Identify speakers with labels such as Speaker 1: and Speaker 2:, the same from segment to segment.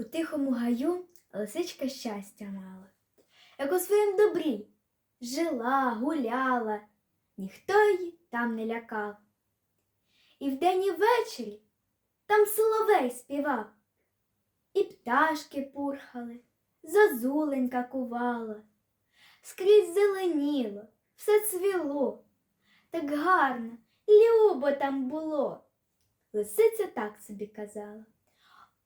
Speaker 1: У тихому гаю лисичка щастя мала, як у своїм добрі жила, гуляла, ніхто її там не лякав. І вдень і ввечері там соловей співав, і пташки пурхали, зозуленька кувала, скрізь зеленіло, все цвіло, так гарно, любо там було. Лисиця так собі казала.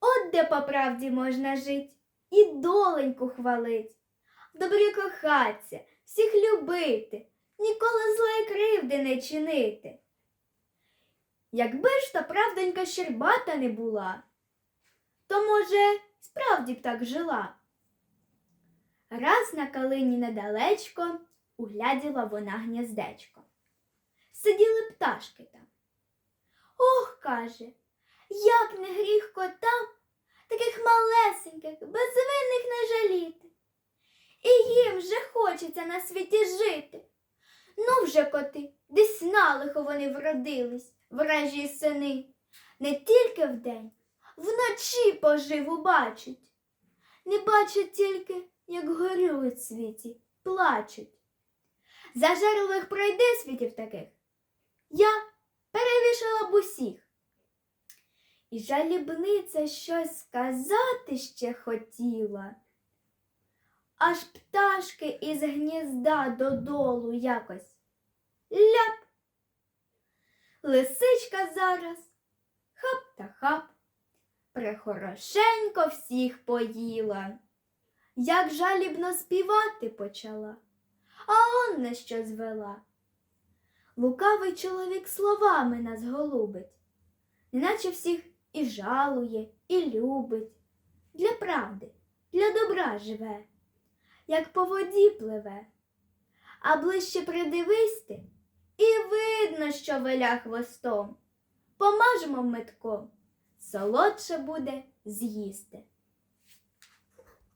Speaker 1: От де по правді можна жить і доленьку хвалить, добрі кохаться, всіх любити, ніколи злої кривди не чинити. Якби ж та правдонька щербата не була, то, може, справді б так жила. Раз на калині недалечко угляділа вона гніздечко. Сиділи пташки там. Ох, каже, як не гріх котам таких малесеньких, безвинних не жаліти. І їм же хочеться на світі жити. Ну вже коти, десь налихо вони вродились, вражі сини, не тільки вдень, вночі поживу бачать. Не бачать тільки, як горюють світі, плачуть. Зажерливих пройди світів таких. Я перевішала б усіх. І жалібниця щось сказати ще хотіла. Аж пташки із гнізда додолу якось ляп. Лисичка зараз хап та хап, прехорошенько всіх поїла. Як жалібно співати почала, а он на що звела. Лукавий чоловік словами нас голубить, неначе всіх і жалує, і любить. Для правди, для добра живе, як по воді пливе. А ближче придивись ти, і видно, що веля хвостом. Помажемо метком, солодше буде з'їсти.